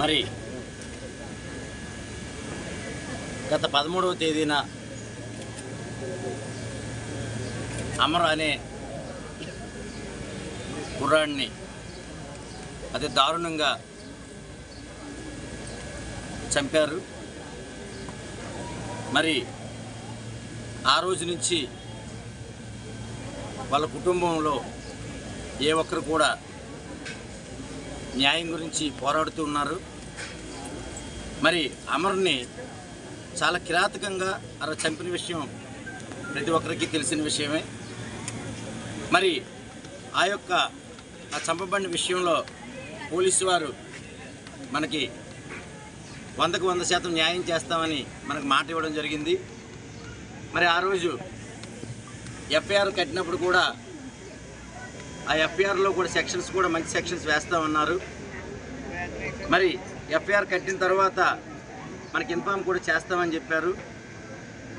మరి గత పదమూడవ తేదీన అమర్ అనే కుర్రాడిని అతి దారుణంగా చంపారు. మరి ఆ రోజు నుంచి వాళ్ళ కుటుంబంలో ఏ ఒక్కరు కూడా న్యాయం గురించి పోరాడుతూ ఉన్నారు. మరి అమరుని చాలా కిరాతకంగా అలా చంపిన విషయం ప్రతి ఒక్కరికి తెలిసిన విషయమే. మరి ఆ యొక్క ఆ చంపబడిన విషయంలో పోలీసు వారు మనకి వందకు వంద శాతం న్యాయం చేస్తామని మనకు మాట ఇవ్వడం జరిగింది. మరి ఆ రోజు ఎఫ్ఐఆర్ కట్టినప్పుడు కూడా ఆ ఎఫ్ఐఆర్లో కూడా సెక్షన్స్ కూడా మంచి సెక్షన్స్ వేస్తూ ఉన్నారు. మరి ఎఫ్ఐఆర్ కట్టిన తర్వాత మనకి ఇన్ఫామ్ కూడా చేస్తామని చెప్పారు.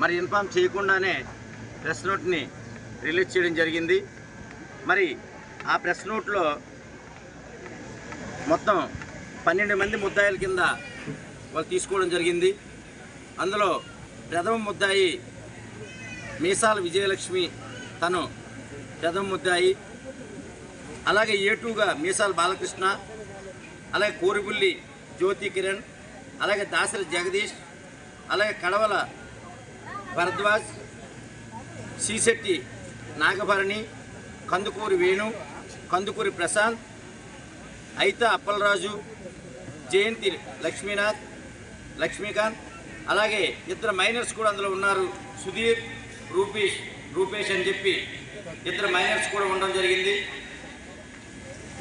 మరి ఇన్ఫామ్ చేయకుండానే ప్రెస్ నోట్ని రిలీజ్ చేయడం జరిగింది. మరి ఆ ప్రెస్ నోట్లో మొత్తం పన్నెండు మంది ముద్దాయిల కింద వాళ్ళు తీసుకోవడం జరిగింది. అందులో ప్రథమ ముద్దాయి మీసాల విజయలక్ష్మి తను ప్రథమ ముద్దాయి. అలాగే ఏటూగా మీసాల బాలకృష్ణ అలాగే కోరిబుల్లి జ్యోతి కిరణ్ అలాగే దాసరి జగదీష్ అలాగే కడవల భరద్వాజ్ సీశెట్టి నాగభరణి కందుకూరి వేణు కందుకూరి ప్రశాంత్ అయిత అప్పలరాజు జయంతి లక్ష్మీనాథ్ లక్ష్మీకాంత్ అలాగే ఇద్దరు మైనర్స్ కూడా అందులో ఉన్నారు. సుధీర్ రూపేష్ రూపేష్ అని చెప్పి ఇద్దరు మైనర్స్ కూడా ఉండడం జరిగింది.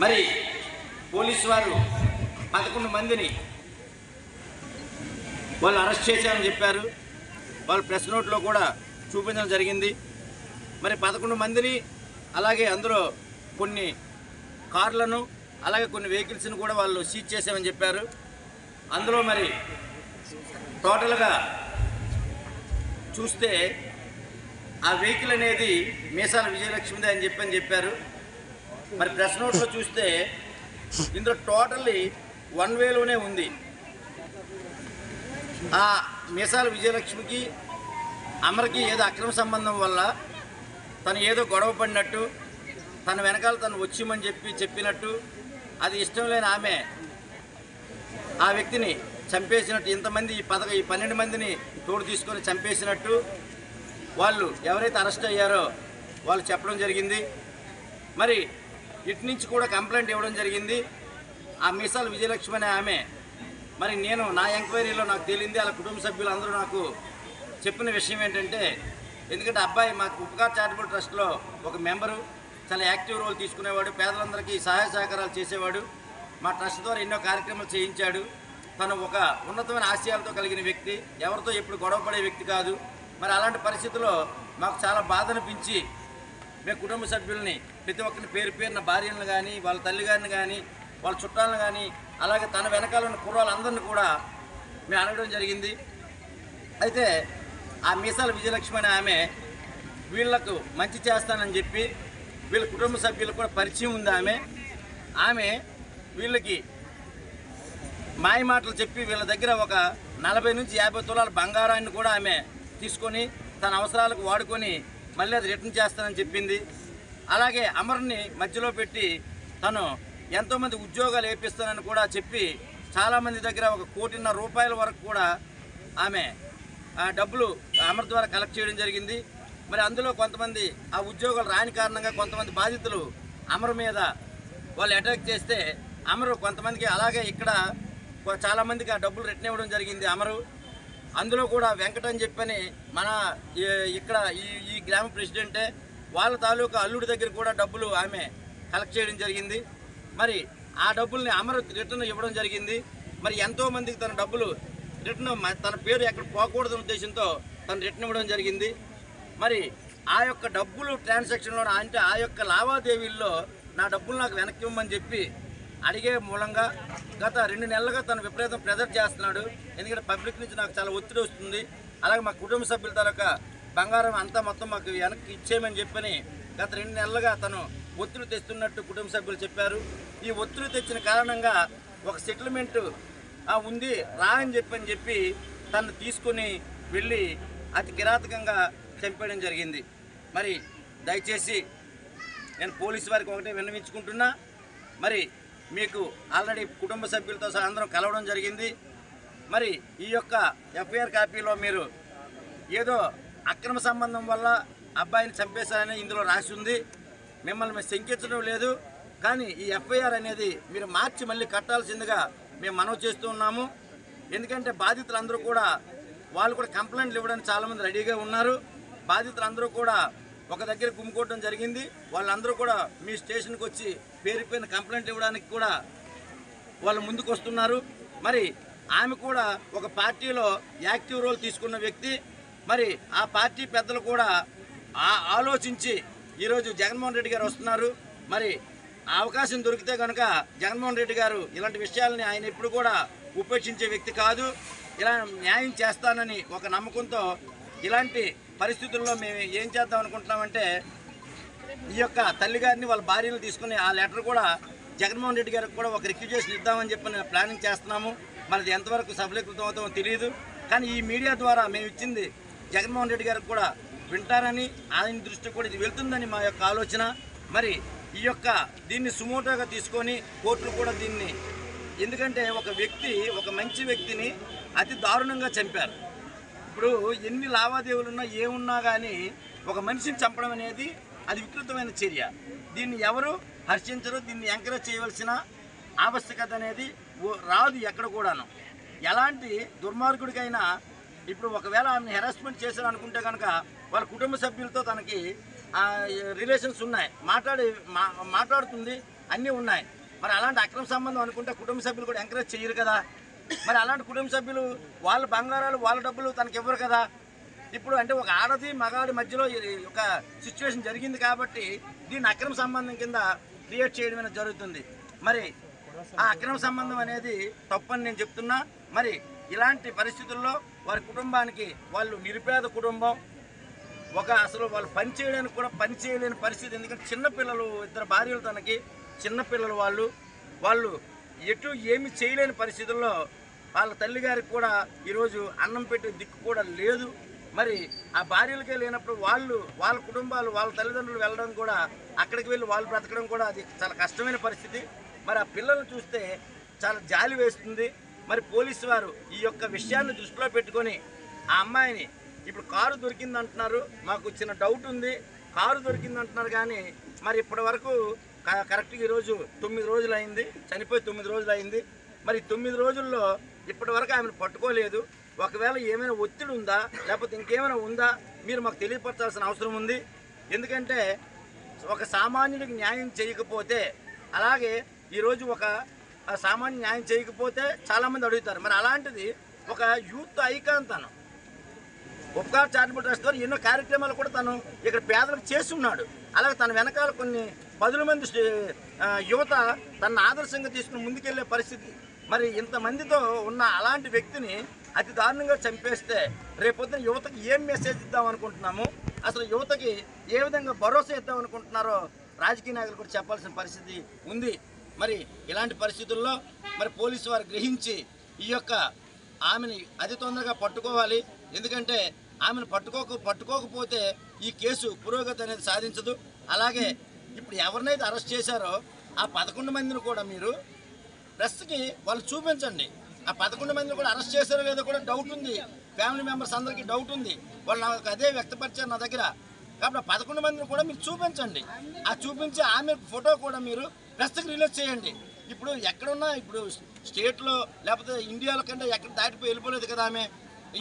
మరి పోలీసు వారు పదకొండు మందిని వాళ్ళు అరెస్ట్ చేశారని చెప్పారు. వాళ్ళు ప్రెస్ నోట్లో కూడా చూపించడం జరిగింది. మరి పదకొండు మందిని అలాగే అందులో కొన్ని కార్లను అలాగే కొన్ని వెహికల్స్ని కూడా వాళ్ళు సీజ్ చేసామని చెప్పారు. అందులో మరి టోటల్గా చూస్తే ఆ వెహికల్ అనేది మీసాల విజయలక్ష్మిదే అని చెప్పని చెప్పారు. మరి ప్రెస్ నోట్లో చూస్తే ఇందులో టోటల్లీ వన్ వేలోనే ఉంది. ఆ మీసాల విజయలక్ష్మికి అమరకి ఏదో అక్రమ సంబంధం వల్ల తను ఏదో గొడవ పడినట్టు తన వెనకాల తను వచ్చిమని చెప్పి చెప్పినట్టు అది ఇష్టం లేని ఆమె ఆ వ్యక్తిని చంపేసినట్టు ఇంతమంది ఈ పదక ఈ పన్నెండు మందిని తోడు తీసుకొని చంపేసినట్టు వాళ్ళు ఎవరైతే అరెస్ట్ అయ్యారో వాళ్ళు చెప్పడం జరిగింది. మరి ఇటు నుంచి కూడా కంప్లైంట్ ఇవ్వడం జరిగింది. ఆ మిసాల్ విజయలక్ష్మి అనే ఆమె. మరి నేను నా ఎంక్వైరీలో నాకు తేలింది వాళ్ళ కుటుంబ సభ్యులు అందరూ నాకు చెప్పిన విషయం ఏంటంటే ఎందుకంటే అబ్బాయి మాకు ఉపకార్ చారిటబుల్ ట్రస్ట్లో ఒక మెంబరు చాలా యాక్టివ్ రోల్ తీసుకునేవాడు పేదలందరికీ సహాయ సహకారాలు చేసేవాడు. మా ట్రస్ట్ ద్వారా ఎన్నో కార్యక్రమాలు చేయించాడు. తను ఒక ఉన్నతమైన ఆశయాలతో కలిగిన వ్యక్తి ఎవరితో ఎప్పుడు గొడవ పడే వ్యక్తి కాదు. మరి అలాంటి పరిస్థితుల్లో మాకు చాలా బాధ అనిపించి మేము కుటుంబ సభ్యుల్ని ప్రతి ఒక్కరిని పేరు పేరున భార్యలను కానీ వాళ్ళ తల్లి గారిని కానీ వాళ్ళ చుట్టాలను కానీ అలాగే తన వెనకాల ఉన్న కుర్రాళ్ళందరినీ కూడా మేము అడగడం జరిగింది. అయితే ఆ మీసాల విజయలక్ష్మి అనే ఆమె వీళ్ళకు మంచి చేస్తానని చెప్పి వీళ్ళ కుటుంబ సభ్యులకు కూడా పరిచయం ఉంది ఆమె. ఆమె వీళ్ళకి మాయ మాటలు చెప్పి వీళ్ళ దగ్గర ఒక నలభై నుంచి యాభై తులాల బంగారాన్ని కూడా ఆమె తీసుకొని తన అవసరాలకు వాడుకొని మళ్ళీ అది రిటర్న్ చేస్తానని చెప్పింది. అలాగే అమర్ని మధ్యలో పెట్టి తను ఎంతోమంది ఉద్యోగాలు వేపిస్తానని కూడా చెప్పి చాలామంది దగ్గర ఒక కోటిన్నర రూపాయల వరకు కూడా ఆమె ఆ డబ్బులు అమర్ ద్వారా కలెక్ట్ చేయడం జరిగింది. మరి అందులో కొంతమంది ఆ ఉద్యోగాలు రాని కారణంగా కొంతమంది బాధితులు అమర్ మీద వాళ్ళు అటాక్ చేస్తే అమరు కొంతమందికి అలాగే ఇక్కడ చాలామందికి ఆ డబ్బులు రిటర్న్ ఇవ్వడం జరిగింది అమరు. అందులో కూడా వెంకట అని చెప్పని మన ఈ- ఇక్కడ ఈ ఈ గ్రామ ప్రెసిడెంటే వాళ్ళ తాలూకా అల్లుడి దగ్గర కూడా డబ్బులు ఆమె కలెక్ట్ చేయడం జరిగింది. మరి ఆ డబ్బుల్ని అమరు రిటర్న్ ఇవ్వడం జరిగింది. మరి ఎంతోమందికి తన డబ్బులు రిటర్న్ తన పేరు ఎక్కడ పోకూడదు ఉద్దేశంతో తను రిటర్న్ ఇవ్వడం జరిగింది. మరి ఆ యొక్క డబ్బులు ట్రాన్సాక్షన్లో అంటే ఆ యొక్క లావాదేవీల్లో నా డబ్బులు నాకు వెనక్కి ఇవ్వమని చెప్పి అడిగే మూలంగా గత రెండు నెలలుగా తను విపరీతం ప్రెజర్ చేస్తున్నాడు. ఎందుకంటే పబ్లిక్ నుంచి నాకు చాలా ఒత్తిడి వస్తుంది. అలాగే మా కుటుంబ సభ్యుల తాలూకా బంగారం అంతా మొత్తం మాకు వెనక్కి ఇచ్చేయమని చెప్పని గత రెండు నెలలుగా తను ఒత్తిడి తెస్తున్నట్టు కుటుంబ సభ్యులు చెప్పారు. ఈ ఒత్తిడి తెచ్చిన కారణంగా ఒక సెటిల్మెంట్ ఉంది రా అని చెప్పి చెప్పి తను తీసుకుని వెళ్ళి అతి కిరాతకంగా చంపేయడం జరిగింది. మరి దయచేసి నేను పోలీసు వారికి ఒకటే విన్నవించుకుంటున్నా. మరి మీకు ఆల్రెడీ కుటుంబ సభ్యులతో సహా అందరం కలవడం జరిగింది. మరి ఈ యొక్క ఎఫ్ఐఆర్ కాపీలో మీరు ఏదో అక్రమ సంబంధం వల్ల అబ్బాయిని చంపేశారని ఇందులో రాసి ఉంది. మిమ్మల్ని మేము శంకించడం లేదు. కానీ ఈ ఎఫ్ఐఆర్ అనేది మీరు మార్చి మళ్ళీ కట్టాల్సిందిగా మేము మనవి చేస్తూ ఉన్నాము. ఎందుకంటే బాధితులందరూ కూడా వాళ్ళు కూడా కంప్లైంట్లు ఇవ్వడానికి చాలామంది రెడీగా ఉన్నారు. బాధితులందరూ కూడా ఒక దగ్గర గుమ్ముకోవడం జరిగింది. వాళ్ళందరూ కూడా మీ స్టేషన్కి వచ్చి పేరుపోయిన కంప్లైంట్ ఇవ్వడానికి కూడా వాళ్ళు ముందుకు వస్తున్నారు మరి ఆమె కూడా ఒక పార్టీలో యాక్టివ్ రోల్ తీసుకున్న వ్యక్తి. మరి ఆ పార్టీ పెద్దలు కూడా ఆ ఆలోచించి ఈరోజు జగన్మోహన్ రెడ్డి గారు వస్తున్నారు. మరి అవకాశం దొరికితే కనుక జగన్మోహన్ రెడ్డి గారు ఇలాంటి విషయాలని ఆయన ఎప్పుడు కూడా ఉపేక్షించే వ్యక్తి కాదు. ఇలా న్యాయం చేస్తానని ఒక నమ్మకంతో ఇలాంటి పరిస్థితుల్లో మేము ఏం చేద్దాం అనుకుంటున్నామంటే ఈ యొక్క తల్లిగారిని వాళ్ళ భార్యలు తీసుకుని ఆ లెటర్ కూడా జగన్మోహన్ రెడ్డి గారికి కూడా ఒక రిక్వెస్ట్ ఇద్దామని చెప్పి ప్లానింగ్ చేస్తున్నాము. మరి ఎంతవరకు సఫలీకృతం అవుతామో తెలియదు కానీ ఈ మీడియా ద్వారా మేము ఇచ్చింది జగన్మోహన్ రెడ్డి గారికి కూడా వింటారని ఆయన దృష్టి కూడా ఇది వెళ్తుందని మా యొక్క ఆలోచన. మరి ఈ యొక్క దీన్ని సుమోటోగా తీసుకొని కోర్టులు కూడా దీన్ని ఎందుకంటే ఒక వ్యక్తి ఒక మంచి వ్యక్తిని అతి దారుణంగా చంపారు. ఇప్పుడు ఎన్ని లావాదేవీలున్నా ఏమున్నా కానీ ఒక మనిషిని చంపడం అనేది అది వికృతమైన చర్య. దీన్ని ఎవరు హర్షించరు దీన్ని ఎంకరేజ్ చేయవలసిన ఆవశ్యకత అనేది ఓ- రాదు ఎక్కడ కూడాను. ఎలాంటి దుర్మార్గుడికైనా ఇప్పుడు ఒకవేళ ఆమెను హెరాస్మెంట్ చేశారు అనుకుంటే కనుక వాళ్ళ కుటుంబ సభ్యులతో తనకి రిలేషన్స్ ఉన్నాయి. మాట్లాడి మా మాట్లాడుతుంది అన్నీ ఉన్నాయి. మరి అలాంటి అక్రమ సంబంధం అనుకుంటే కుటుంబ సభ్యులు కూడా ఎంకరేజ్ చేయరు కదా. మరి అలాంటి కుటుంబ సభ్యులు వాళ్ళ బంగారాలు వాళ్ళ డబ్బులు తనకి ఇవ్వరు కదా. ఇప్పుడు అంటే ఒక ఆడది మగాడి మధ్యలో ఒక సిచ్యువేషన్ జరిగింది కాబట్టి దీన్ని అక్రమ సంబంధం కింద క్రియేట్ చేయడం అనేది జరుగుతుంది. మరి ఆ అక్రమ సంబంధం అనేది తప్పని నేను చెప్తున్నా. మరి ఇలాంటి పరిస్థితుల్లో వారి కుటుంబానికి వాళ్ళు నిరుపేద కుటుంబం. ఒక అసలు వాళ్ళు పని చేయడానికి కూడా పని చేయలేని పరిస్థితి. ఎందుకంటే చిన్నపిల్లలు ఇద్దరు భార్యలు తనకి చిన్నపిల్లలు వాళ్ళు. వాళ్ళు ఎటు ఏమి చేయలేని పరిస్థితుల్లో వాళ్ళ తల్లిగారికి కూడా ఈరోజు అన్నం పెట్టే దిక్కు కూడా లేదు. మరి ఆ భార్యలకే లేనప్పుడు వాళ్ళు వాళ్ళ కుటుంబాలు వాళ్ళ తల్లిదండ్రులు వెళ్ళడం కూడా అక్కడికి వెళ్ళి వాళ్ళు బ్రతకడం కూడా అది చాలా కష్టమైన పరిస్థితి. మరి ఆ పిల్లల్ని చూస్తే చాలా జాలి వేస్తుంది. మరి పోలీసు వారు ఈ యొక్క విషయాన్ని దృష్టిలో పెట్టుకొని ఆ అమ్మాయిని ఇప్పుడు కారు దొరికింది అంటున్నారు మాకు చిన్న డౌట్ ఉంది కారు దొరికింది అంటున్నారు కానీ మరి ఇప్పటి వరకు కరెక్ట్గా ఈరోజు తొమ్మిది రోజులు అయింది చనిపోయి తొమ్మిది రోజులు అయింది. మరి తొమ్మిది రోజుల్లో ఇప్పటి వరకు ఆమెను పట్టుకోలేదు. ఒకవేళ ఏమైనా ఒత్తిడి ఉందా లేకపోతే ఇంకేమైనా ఉందా మీరు మాకు తెలియపరచాల్సిన అవసరం ఉంది. ఎందుకంటే ఒక సామాన్యుడికి న్యాయం చేయకపోతే అలాగే ఈరోజు ఒక సామాన్య న్యాయం చేయకపోతే చాలామంది అడుగుతారు. మరి అలాంటిది ఒక యూత్ ఐకాన్ తను ఉపకార్ చారిటబుల్ ట్రస్ట్ ద్వారా ఎన్నో కార్యక్రమాలు కూడా తను ఇక్కడ పేదలకు చేస్తున్నాడు. అలాగే తన వెనకాల కొన్ని పదుల మంది యువత తన ఆదర్శంగా తీసుకుని ముందుకెళ్ళే పరిస్థితి. మరి ఇంతమందితో ఉన్న అలాంటి వ్యక్తిని అతి దారుణంగా చంపేస్తే రేపొద్దున యువతకి ఏం మెసేజ్ ఇద్దాం అనుకుంటున్నాము? అసలు యువతకి ఏ విధంగా భరోసా ఇద్దాం అనుకుంటున్నారో రాజకీయ నాయకులు కూడా చెప్పాల్సిన పరిస్థితి ఉంది. మరి ఇలాంటి పరిస్థితుల్లో మరి పోలీసు వారు గ్రహించి ఈ యొక్క ఆమెని అతి తొందరగా పట్టుకోవాలి. ఎందుకంటే ఆమెను పట్టుకోక పట్టుకోకపోతే ఈ కేసు పురోగతి అనేది సాధించదు. అలాగే ఇప్పుడు ఎవరినైతే అరెస్ట్ చేశారో ఆ పదకొండు మందిని కూడా మీరు ప్రెస్కి వాళ్ళు చూపించండి. ఆ పదకొండు మందిని కూడా అరెస్ట్ చేశారో లేదో కూడా డౌట్ ఉంది. ఫ్యామిలీ మెంబర్స్ అందరికీ డౌట్ ఉంది. వాళ్ళు నాకు అదే వ్యక్తపరిచారు నా దగ్గర. కాబట్టి ఆ పదకొండు మందిని కూడా మీరు చూపించండి. ఆ చూపించి ఆమె ఫోటో కూడా మీరు ప్రెస్కి రిలీజ్ చేయండి. ఇప్పుడు ఎక్కడున్నా ఇప్పుడు స్టేట్లో లేకపోతే ఇండియాలో కంటే ఎక్కడ దాటిపోయి వెళ్ళిపోలేదు కదా ఆమె.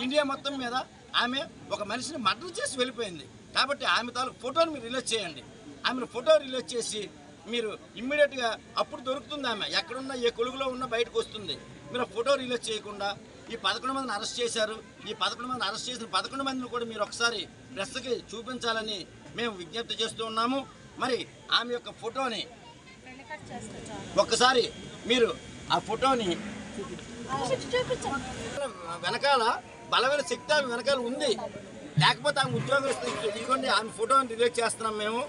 ఇండియా మొత్తం మీద ఆమె ఒక మనిషిని మర్డర్ చేసి వెళ్ళిపోయింది. కాబట్టి ఆమె తాలూకు ఫోటోని మీరు రిలీజ్ చేయండి. ఆమెను ఫోటో రిలీజ్ చేసి మీరు ఇమ్మీడియట్గా అప్పుడు దొరుకుతుంది ఆమె. ఎక్కడున్నా ఏ కొలుగులో ఉన్నా బయటకు వస్తుంది. మీరు ఫోటో రిలీజ్ చేయకుండా ఈ పదకొండు మందిని అరెస్ట్ చేశారు. ఈ పదకొండు మందిని అరెస్ట్ చేసిన పదకొండు మందిని కూడా మీరు ఒకసారి ప్రెస్కి చూపించాలని మేము విజ్ఞప్తి చేస్తూ ఉన్నాము. మరి ఆమె యొక్క ఫోటోని ఒక్కసారి మీరు ఆ ఫోటోని వెనకాల బలమైన శక్తి ఆమె వెనకాల ఉంది. లేకపోతే ఆమె ఉద్యోగం ఇదిగోండి ఆమె ఫోటోని రిలీజ్ చేస్తున్నాం మేము.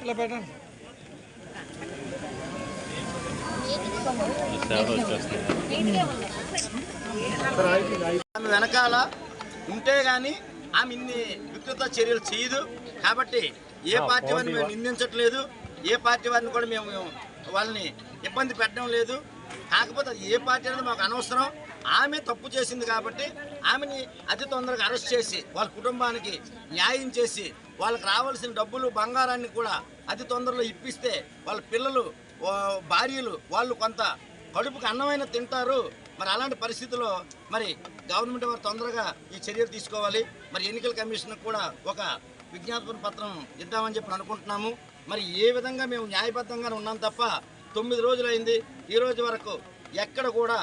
ఆమె వెనకాల ఉంటే గాని ఆమె ఇన్ని వికృత చర్యలు చేయదు. కాబట్టి ఏ పార్టీ వారిని మేము నిందించట్లేదు. ఏ పార్టీ వారిని కూడా మేము వాళ్ళని ఇబ్బంది పెట్టడం లేదు. కాకపోతే అది ఏ పార్టీ అనేది మాకు అనవసరం. ఆమె తప్పు చేసింది కాబట్టి ఆమెని అతి తొందరగా అరెస్ట్ చేసి వాళ్ళ కుటుంబానికి న్యాయం చేసి వాళ్ళకి రావాల్సిన డబ్బులు బంగారాన్ని కూడా అతి తొందరలో ఇప్పిస్తే వాళ్ళ పిల్లలు భార్యలు వాళ్ళు కొంత కడుపుకి అన్నమైన తింటారు. మరి అలాంటి పరిస్థితుల్లో మరి గవర్నమెంట్ వారు తొందరగా ఈ చర్యలు తీసుకోవాలి. మరి ఎన్నికల కమిషన్ కూడా ఒక విజ్ఞాపన పత్రం ఇద్దామని చెప్పి అనుకుంటున్నాము. మరి ఏ విధంగా మేము న్యాయబద్ధంగానే ఉన్నాం తప్ప తొమ్మిది రోజులైంది. ఈ రోజు వరకు ఎక్కడ కూడా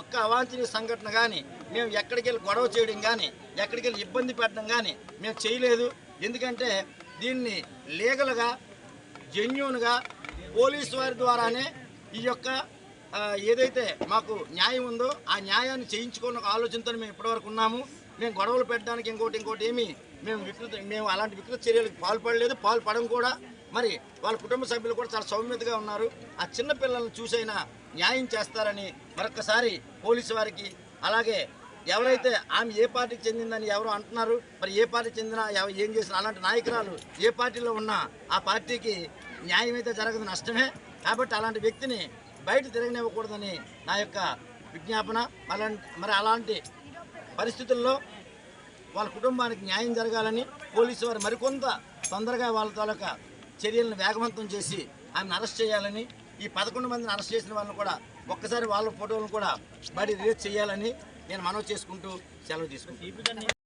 ఒక్క అవాంఛనీయ సంఘటన కానీ మేము ఎక్కడికి వెళ్ళి గొడవ చేయడం కానీ ఎక్కడికి వెళ్ళి ఇబ్బంది పెట్టడం కానీ మేము చేయలేదు. ఎందుకంటే దీన్ని లీగల్గా జెన్యున్గా పోలీసు వారి ద్వారానే ఈ యొక్క ఏదైతే మాకు న్యాయం ఉందో ఆ న్యాయాన్ని చేయించుకున్న ఒక ఆలోచనతో మేము ఇప్పటివరకు ఉన్నాము. మేము గొడవలు పెట్టడానికి ఇంకోటి ఇంకోటి ఏమి మేము వికృత మేము అలాంటి వికృత చర్యలకు పాల్పడలేదు. పాల్పడడం కూడా మరి వాళ్ళ కుటుంబ సభ్యులు కూడా చాలా సౌమ్యతగా ఉన్నారు. ఆ చిన్న పిల్లల్ని చూసైనా న్యాయం చేస్తారని మరొకసారి పోలీసు వారికి అలాగే ఎవరైతే ఆమె ఏ పార్టీకి చెందిందని ఎవరు అంటున్నారు మరి ఏ పార్టీ చెందినా ఎవరు ఏం చేసిన అలాంటి నాయకురాలు ఏ పార్టీలో ఉన్నా ఆ పార్టీకి న్యాయం అయితే జరగదు నష్టమే. కాబట్టి అలాంటి వ్యక్తిని బయట తిరగనివ్వకూడదని నా యొక్క విజ్ఞాపన. మరి అలాంటి పరిస్థితుల్లో వాళ్ళ కుటుంబానికి న్యాయం జరగాలని పోలీసు వారు మరికొంత తొందరగా వాళ్ళ తాలూకా చర్యలను వేగవంతం చేసి ఆమెను అరెస్ట్ చేయాలని ఈ పదకొండు మందిని అరెస్ట్ చేసిన వాళ్ళని కూడా ఒక్కసారి వాళ్ళ ఫోటోలను కూడా బడి రిలీజ్ చేయాలని నేను మనవి చేసుకుంటూ సెలవు తీసుకుంటాను